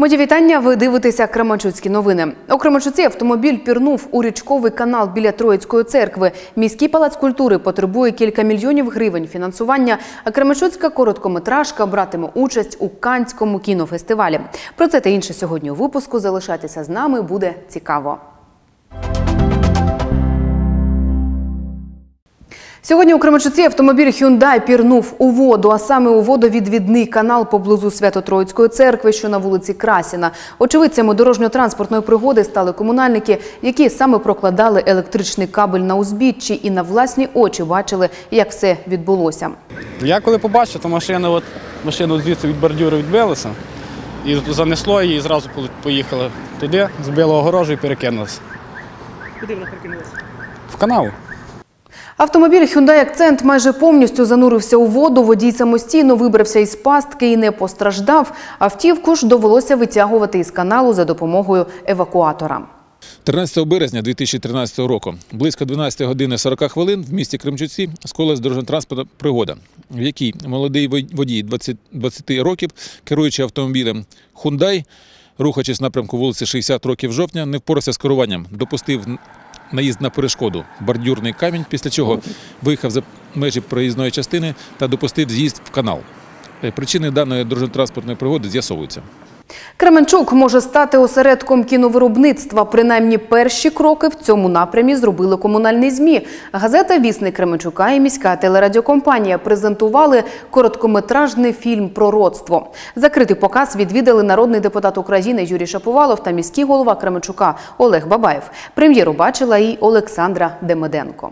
Мої вітання. Ви дивитеся Кременчуцькі новини. У Кременчуці автомобіль пірнув у річковий канал біля Троїцької церкви. Міський палац культури потребує кілька мільйонів гривень фінансування. А Кременчуцька короткометражка братиме участь у Канському кінофестивалі. Про це та інше сьогодні у випуску. Залишайтеся з нами, буде цікаво. Сьогодні у Кременчуці автомобіль Hyundai пірнув у воду, а саме у водовідвідний канал поблизу Свято-Троїцької церкви, що на вулиці Красіна. Очевидцями дорожньо-транспортної пригоди стали комунальники, які саме прокладали електричний кабель на узбіччі і на власні очі бачили, як все відбулося. Я коли побачив, то машина, от, машину звідси від бордюру відбилася і занесло її і зразу поїхали туди, збило огорожу і перекинулися. Куди вона прикинулася? В канал. Автомобіль Hyundai Accent майже повністю занурився у воду. Водій самостійно вибрався із пастки і не постраждав. Автівку ж довелося витягувати із каналу за допомогою евакуатора. 13 березня 2013 року, близько 12 години 40 хвилин в місті Кремчуці сколась дорожньо-транспортна пригода, в якій молодий водій 20, 20 років, керуючи автомобілем Hyundai, рухаючись напрямку вулиці 60 років жовтня, не впорався з керуванням, допустив наїзд на перешкоду, бордюрний камінь, після чого виїхав за межі проїзної частини та допустив з'їзд в канал. Е, Причини даної дорожньо-транспортної пригоди з'ясовуються. Кременчук може стати осередком кіновиробництва. Принаймні перші кроки в цьому напрямі зробили комунальні змі. Газета Вісник Кременчука і міська телерадіокомпанія презентували короткометражний фільм про родство. Закритий показ відвідали народний депутат України Юрій Шаповалов та міський голова Кременчука Олег Бабаєв. Прем'єру бачила і Олександра Демиденко.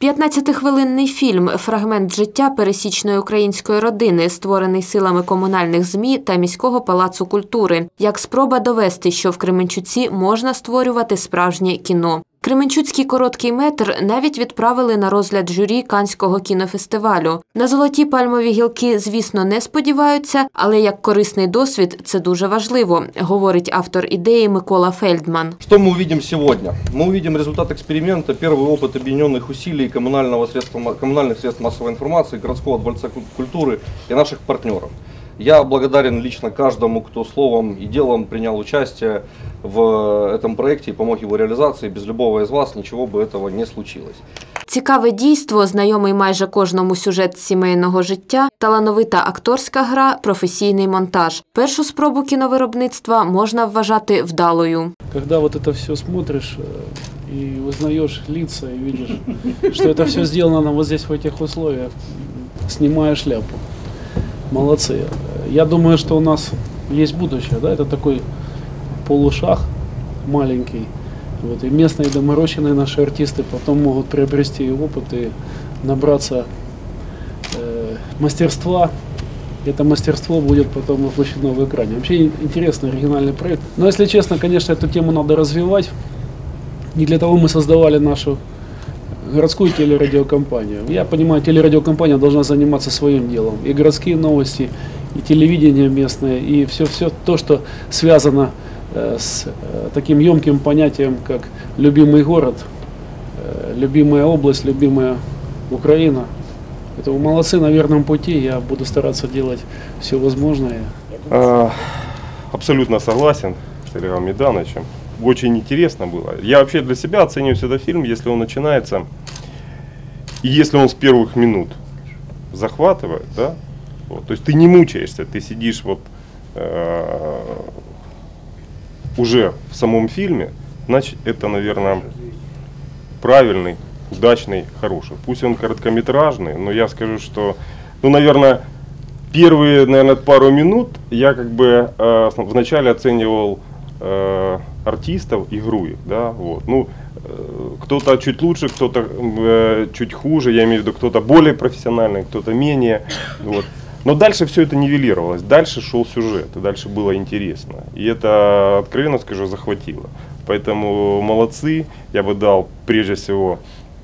15-хвилинний фільм Фрагмент життя пересічної української родини, створений силами комунальних змі та міського палацу культури, як спроба довести, що в Кременчуці можна створювати справжнє кіно. Кременчуцький короткий метр навіть відправили на розгляд журі Канського кінофестивалю. На золоті пальмові гілки, звісно, не сподіваються, але як корисний досвід це дуже важливо, говорить автор ідеї Микола Фельдман. Что мы увидим сегодня? Мы увидим результат эксперимента, первый опыт объединенных усилий коммунального средства, коммунальных средств массовой информации, городского дворца куль- культуры и наших партнеров. Я благодарен лично каждому, кто словом и делом принял участие в этом проекте и помог его реализации. Без любого из вас ничего бы этого не случилось. Цікаве дійство, знайомий майже кожному сюжет сімейного життя, талановита акторська гра, професійний монтаж. Першу спробу кіновиробництва можна вважати вдалою. Когда вот это все смотришь э, и узнаешь лица и видишь, что это все сделано вот здесь в этих условиях, м, снимая шляпу. Молодцы. Я думаю, что у нас есть будущее, да, это такой полушаг маленький. Вот, и местные доморощенные наши артисты потом могут приобрести опыт и набраться э, мастерства. Это мастерство будет потом воплощено в экране. Вообще ин- интересный оригинальный проект. Но если честно, конечно, эту тему надо развивать. Не для того мы создавали нашу городскую телерадиокомпанию. Я понимаю, телерадиокомпания должна заниматься своим делом. И городские новости, и телевидение местное, и все-все то, что связано э, с э, таким емким понятием, как любимый город, э, любимая область, любимая Украина. Поэтому молодцы на верном пути. Я буду стараться делать все возможное. А, Абсолютно согласен с Олегом Медановичем. Очень интересно было. Я вообще для себя оцениваю этот фильм, если он начинается, и если он с первых минут захватывает, да, вот, то есть ты не мучаешься, ты сидишь вот э, уже в самом фильме, значит это, наверное, правильный, удачный, хороший. Пусть он короткометражный, но я скажу, что, ну, наверное, первые, наверное, пару минут я как бы э, вначале оценивал э, артистов, игру их, да, вот. Ну, кто-то чуть лучше, кто-то э, чуть хуже, я имею в виду, кто-то более профессиональный, кто-то менее, вот. Но дальше все это нивелировалось, дальше шел сюжет, и дальше было интересно. И это, откровенно скажу, захватило. Поэтому молодцы, я бы дал прежде всего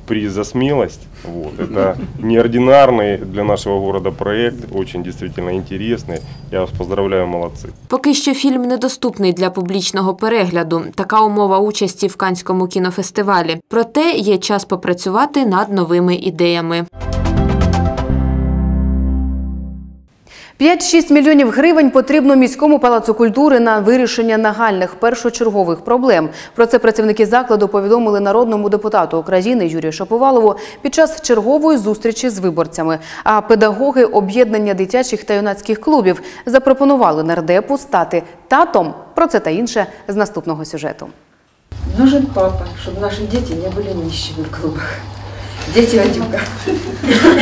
приз за смелость. Вот. Это неординарный для нашего города проект, очень действительно интересный. Я вас поздравляю, молодцы. Поки що фільм недоступний для публічного перегляду. Така умова участі в Канському кінофестивалі. Проте є час попрацювати над новими ідеями. 5-6 мільйонів гривень потрібно міському палацу культури на вирішення нагальних першочергових проблем. Про це працівники закладу повідомили народному депутату України Юрію Шаповалову під час чергової зустрічі з виборцями. А педагоги об'єднання дитячих та юнацьких клубів запропонували нардепу стати татом. Про це та інше з наступного сюжету. Нужен папа, чтобы наши дети не были нищими в клубах. Дети Адюка,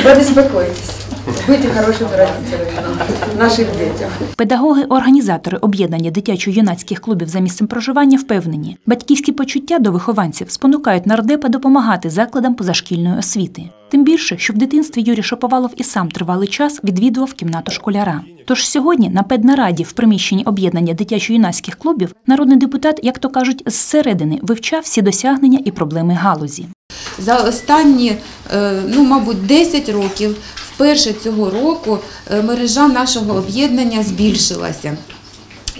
побеспокойтесь. Будьте хорошими родителями нашим детям. Педагоги-організатори об'єднання дитячо-юнацьких клубів за місцем проживання впевнені, батьківські почуття до вихованців спонукають нардепа допомагати закладам позашкільної освіти. Тим більше, що в дитинстві Юрій Шаповалов і сам тривалий час відвідував кімнату школяра. Тож сьогодні на педнараді в приміщенні об'єднання дитячо-юнацьких клубів народний депутат, як то кажуть, зсередини вивчав всі досягнення і проблеми галузі. За останні, е, ну, мабуть, 10 років, вперше цього року е, мережа нашого об'єднання збільшилася.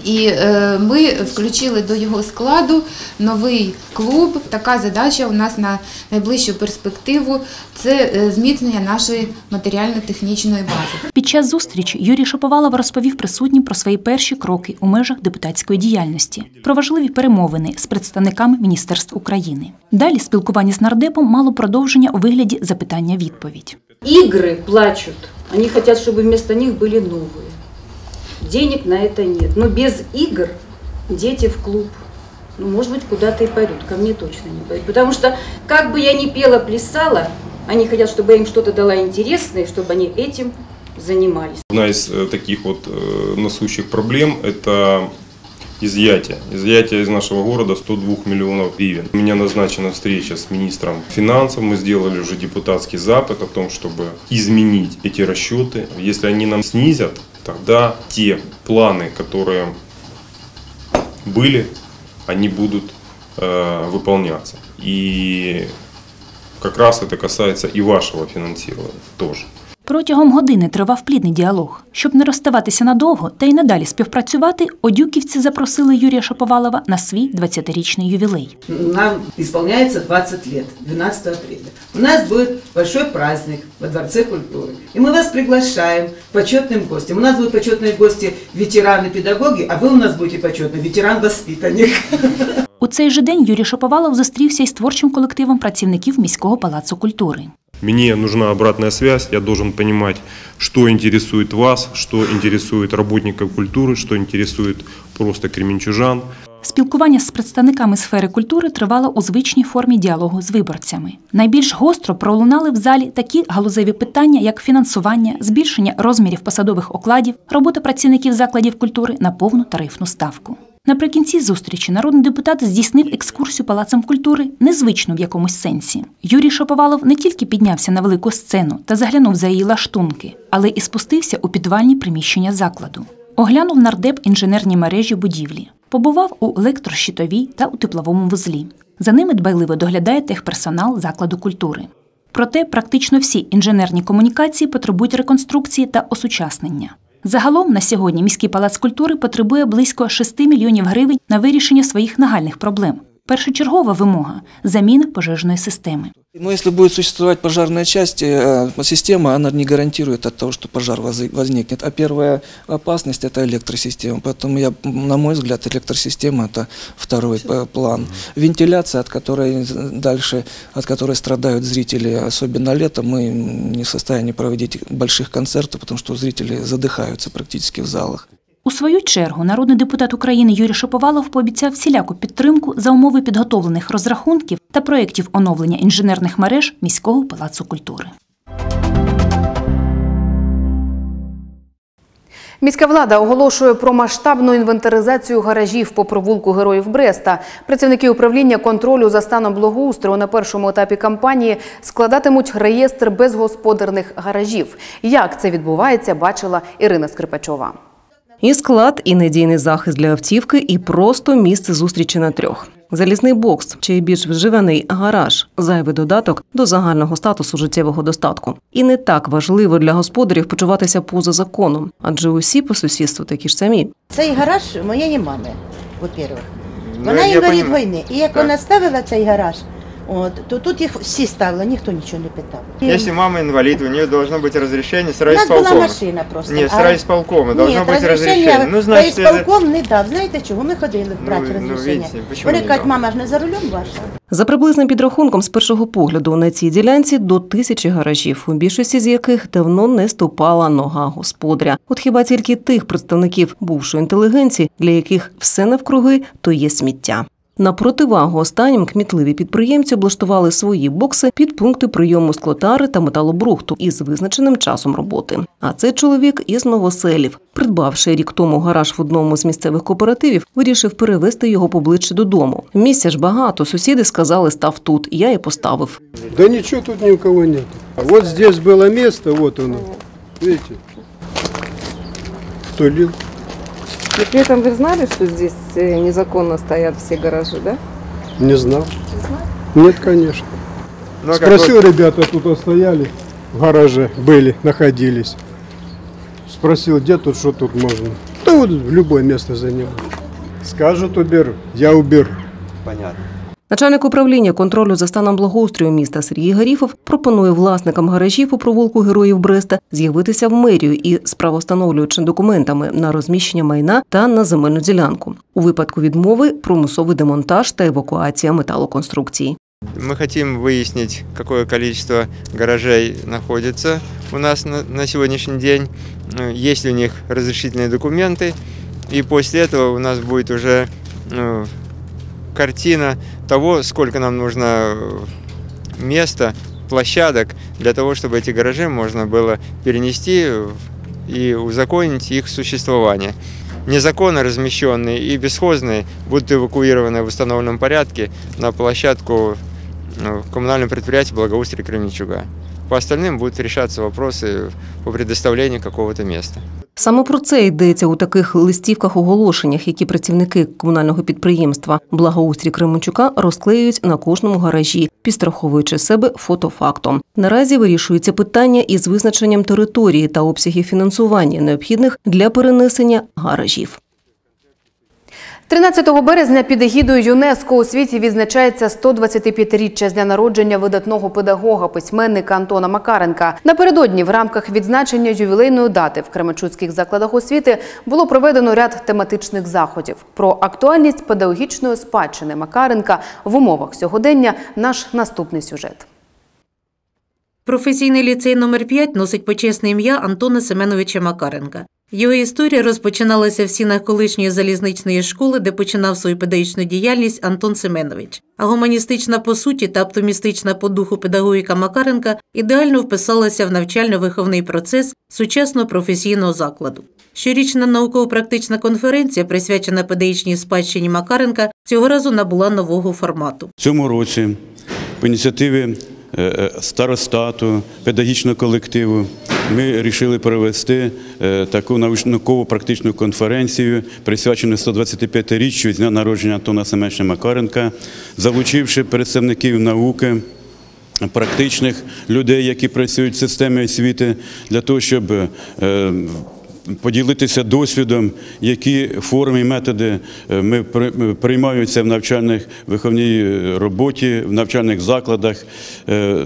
І е, ми включили до його складу новий клуб. Така задача у нас на найближчу перспективу це е, зміцнення нашої матеріально-технічної бази. Під час зустрічі Юрій Шаповалов розповів присутнім про свої перші кроки у межах депутатської діяльності, про важливі перемовини з представниками міністерств України. Далі спілкування з нардепом мало продовження у вигляді запитання-відповідь. Игры плачут. Они хотят, чтобы вместо них были новые. Денег на это нет. Но без игр дети в клуб, ну, может быть, куда-то и пойдут. Ко мне точно не пойдут. Потому что, как бы я ни пела, плясала, они хотят, чтобы я им что-то дала интересное, чтобы они этим занимались. Одна из э, таких вот э, насущих проблем – это изъятие. Изъятие из нашего города 102 миллионов гривен. У меня назначена встреча с министром финансов. Мы сделали уже депутатский запад о том, чтобы изменить эти расчеты. Если они нам снизят, тогда те планы, которые были, они будут э, выполняться. И как раз это касается и вашего финансирования тоже. Протягом години тривав плідний діалог. Щоб не розставатися надовго та й надалі співпрацювати, одюківці запросили Юрія Шаповалова на свій 20-річний ювілей. Нам исполняется 20 лет, 12 апреля. У нас будет большой праздник во Дворце культуры. И мы вас приглашаем почетным гостем. У нас будут почетные гости ветераны-педагоги, а вы у нас будете почетный ветеран-воспитанник. У цей же день Юрій Шаповалов зустрівся із творчим колективом працівників міського палацу культури. Мне нужна обратная связь, я должен понимать, что интересует вас, что интересует работников культуры, что интересует просто кременчужан. Спілкування з представниками сфери культури тривало у звичній формі діалогу з виборцями. Найбільш гостро пролунали в залі такі галузеві питання, як фінансування, збільшення розмірів посадових окладів, робота працівників закладів культури на повну тарифну ставку. Наприкінці зустрічі народний депутат здійснив екскурсію палацем культури, незвично в якомусь сенсі. Юрій Шаповалов не тільки піднявся на велику сцену та заглянув за її лаштунки, але і спустився у підвальні приміщення закладу. Оглянув нардеп інженерні мережі будівлі, побував у електрощитовій та у тепловому вузлі. За ними дбайливо доглядає техперсонал закладу культури. Проте практично всі інженерні комунікації потребують реконструкції та осучаснення. Загалом на сьогодні міський палац культури потребує близько 6 мільйонів гривень на вирішення своїх нагальних проблем. Першочергова вимога заміна пожежної системи. Но если будет существовать пожарная часть, э, система, она не гарантирует от того, что пожар воз- возникнет. А первая опасность – это электросистема. Поэтому, я, на мой взгляд, электросистема – это второй п- план. Вентиляция, от которой дальше, от которой страдают зрители, особенно летом, мы не в состоянии проводить больших концертов, потому что зрители задыхаются практически в залах. У свою чергу народний депутат України Юрій Шаповалов пообіцяв всіляку підтримку за умови підготовлених розрахунків та проєктів оновлення інженерних мереж міського палацу культури. Міська влада оголошує про масштабну інвентаризацію гаражів по провулку Героїв Бреста. Працівники управління контролю за станом благоустрою на першому етапі кампанії складатимуть реєстр безгосподарних гаражів. Як це відбувається, бачила Ірина Скрипачова. І склад, і надійний захист для автівки, і просто місце зустрічі на трьох. Залізний бокс чи більш вживаний гараж зайвий додаток до загального статусу життєвого достатку. І не так важливо для господарів почуватися поза законом, адже усі по сусідству такі ж самі. Цей гараж моєї мами, во-первых. Ну, Вона інвалід війни. І як Так. вона ставила цей гараж, От, то тут їх всі ставили, ніхто нічого не питав. Если мама инвалид, у нее должно быть разрешение с У нас була райисполкома. машина просто. Нет, с а- райисполкома должно Ні, быть розрішення разрешение. Ну, значит, это... райисполком не дав. Знаєте чого? Ми ходили брати ну, розрішення. видите, почему Вони не кажуть, дав? мама ж не за рулем ваша. За приблизним підрахунком з першого погляду на цій ділянці до тисячі гаражів, у більшості з яких давно не ступала нога господаря. От хіба тільки тих представників бувшої інтелігенції, для яких все навкруги то є сміття. На противагу останнім кмітливі підприємці облаштували свої бокси під пункти прийому склотари та металобрухту із визначеним часом роботи. А цей чоловік із новоселів, придбавши рік тому гараж в одному з місцевих кооперативів, вирішив перевезти його поближче додому. Місця ж багато. Сусіди сказали, став тут. Я і поставив. Да ничего тут ни у кого нет. Вот здесь было место, вот оно. Видите? Кто лил? И при этом вы знали, что здесь э, незаконно стоят все гаражи, да? Не знал. Нет, конечно. Ну, а Спросил, вот- ребята тут стояли, в гараже были, находились. Спросил, где тут, что тут можно. Да вот любое место занимать. Скажут уберу, я уберу. Понятно. Начальник управління контролю за станом благоустрою міста Сергій Гаріфов пропонує власникам гаражів у провулку Героїв Бреста з'явитися в мерію і з правостановлюючими документами на розміщення майна та на земельну ділянку. У випадку відмови примусовий демонтаж та евакуація металоконструкції. Мы хотим выяснить, какое количество гаражей находится у нас на, на сегодняшний день, э, есть ли у них разрешительные документы, и после этого у нас будет уже ну, картина того, сколько нам нужно э, места, площадок для того, чтобы эти гаражи можно было перенести э, и узаконить их существование. Незаконно размещенные и бесхозные будут эвакуированы в установленном порядке на площадку ну, коммунального предприятия благоустрия Кременчуга. По остальным будут решаться вопросы по предоставлению какого-то места. Саме про це йдеться у таких листівках-оголошеннях, які працівники комунального підприємства Благоустрій Кременчука розклеюють на кожному гаражі, підстраховуючи себе фотофактом. Наразі вирішується питання із визначенням території та обсягів фінансування, необхідних для перенесення гаражів. 13 березня під егідою ЮНЕСКО у світі відзначається 125-річчя з дня народження видатного педагога, письменника Антона Макаренка. Напередодні в рамках відзначення ювілейної дати в Кременчуцьких закладах освіти було проведено ряд тематичних заходів. Про актуальність педагогічної спадщини Макаренка в умовах сьогодення наш наступний сюжет. Професійний ліцей номер 5 носить почесне ім'я Антона Семеновича Макаренка. Його історія розпочиналася в стінах колишньої залізничної школи, де починав свою педагогічну діяльність Антон Семенович. А гуманістична по суті та оптимістична по духу педагогіка Макаренка ідеально вписалася в навчально-виховний процес сучасного професійного закладу. Щорічна науково-практична конференція, присвячена педагогічній спадщині Макаренка, цього разу набула нового формату. В цьому році по ініціативі старостату, педагогічного колективу ми вирішили провести е, таку науково-практичну конференцію, присвячену 125-річчю з дня народження Антона Семеновича Макаренка, залучивши представників науки. Практичних людей, які працюють в системі освіти, для того, щоб е, поділитися досвідом, які форми і методи е, ми приймаємося в навчальних виховній е, роботі, в навчальних закладах. Е,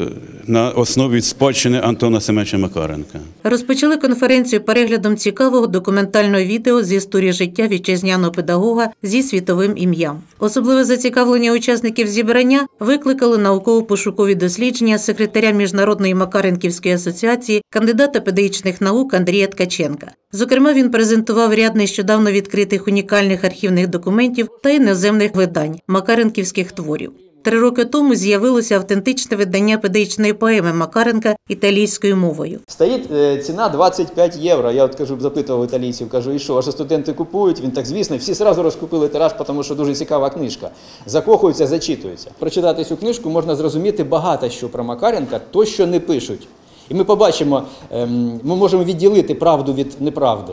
на основі спадщини Антона Семеновича Макаренка. Розпочали конференцію переглядом цікавого документального відео з історії життя вітчизняного педагога зі світовим ім'ям. Особливе зацікавлення учасників зібрання викликали науково-пошукові дослідження секретаря Міжнародної Макаренківської асоціації, кандидата педагогічних наук Андрія Ткаченка. Зокрема, він презентував ряд нещодавно відкритих унікальних архівних документів та іноземних видань макаренківських творів. Три роки тому з'явилося автентичне видання педагогічної поеми Макаренка італійською мовою. Стоїть е, ціна 25 євро. Я от кажу, запитував італійців, кажу, і що, ваші студенти купують? Він так, звісно, всі одразу розкупили тираж, тому що дуже цікава книжка. Закохуються, зачитуються. Прочитати цю книжку можна зрозуміти багато що про Макаренка, то, що не пишуть. І ми побачимо, ем, ми можемо відділити правду від неправди.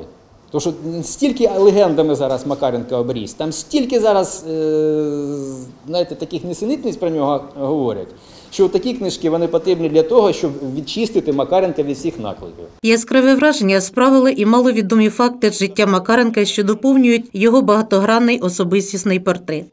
Тому що стільки легендами зараз Макаренка обріс, там стільки зараз е, знаєте, таких несенітниць про нього говорять, що такі книжки вони потрібні для того, щоб відчистити Макаренка від всіх накликів. Яскраве враження справили і маловідомі факти життя Макаренка, що доповнюють його багатогранний особистісний портрет.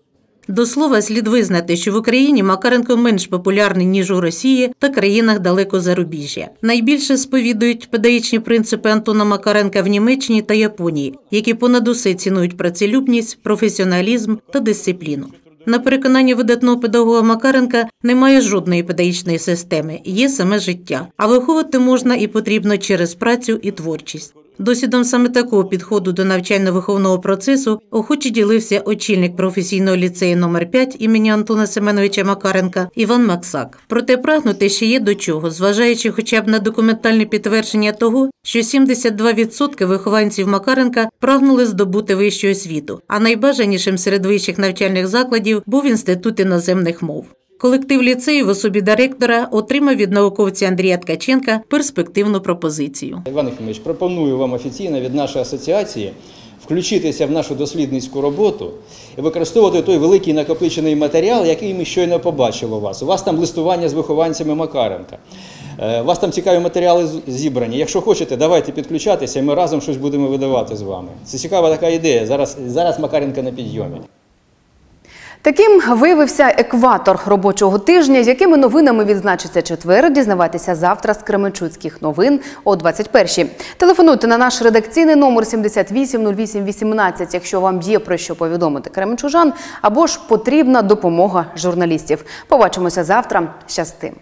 До слова, слід визнати, що в Україні Макаренко менш популярний ніж у Росії та країнах далеко зарубіжжя. Найбільше сповідують педагогічні принципи Антона Макаренка в Німеччині та Японії, які понад усе цінують працелюбність, професіоналізм та дисципліну. На переконання видатного педагога Макаренка немає жодної педагогічної системи, є саме життя. А виховувати можна і потрібно через працю і творчість. Досвідом саме такого підходу до навчально-виховного процесу охоче ділився очільник професійного ліцею номер 5 імені Антона Семеновича Макаренка Іван Максак. Проте прагнути ще є до чого, зважаючи хоча б на документальне підтвердження того, що 72% вихованців Макаренка прагнули здобути вищу освіту, а найбажанішим серед вищих навчальних закладів був інститут іноземних мов. Колектив ліцею в особі директора отримав від науковця Андрія Ткаченка перспективну пропозицію. Іван Єфимович, пропоную вам офіційно від нашої асоціації включитися в нашу дослідницьку роботу і використовувати той великий накопичений матеріал, який ми щойно побачили у вас. У вас там листування з вихованцями Макаренка. Е, У вас там цікаві матеріали зібрані. Якщо хочете, давайте підключатися, і ми разом щось будемо видавати з вами. Це цікава така ідея. Зараз, зараз Макаренка на підйомі. Таким виявився екватор робочого тижня. З якими новинами відзначиться четвер, дізнавайтеся завтра з Кременчуцьких новин о 21-й. Телефонуйте на наш редакційний номер 780818, якщо вам є про що повідомити кременчужан, або ж потрібна допомога журналістів. Побачимося завтра. Щасти!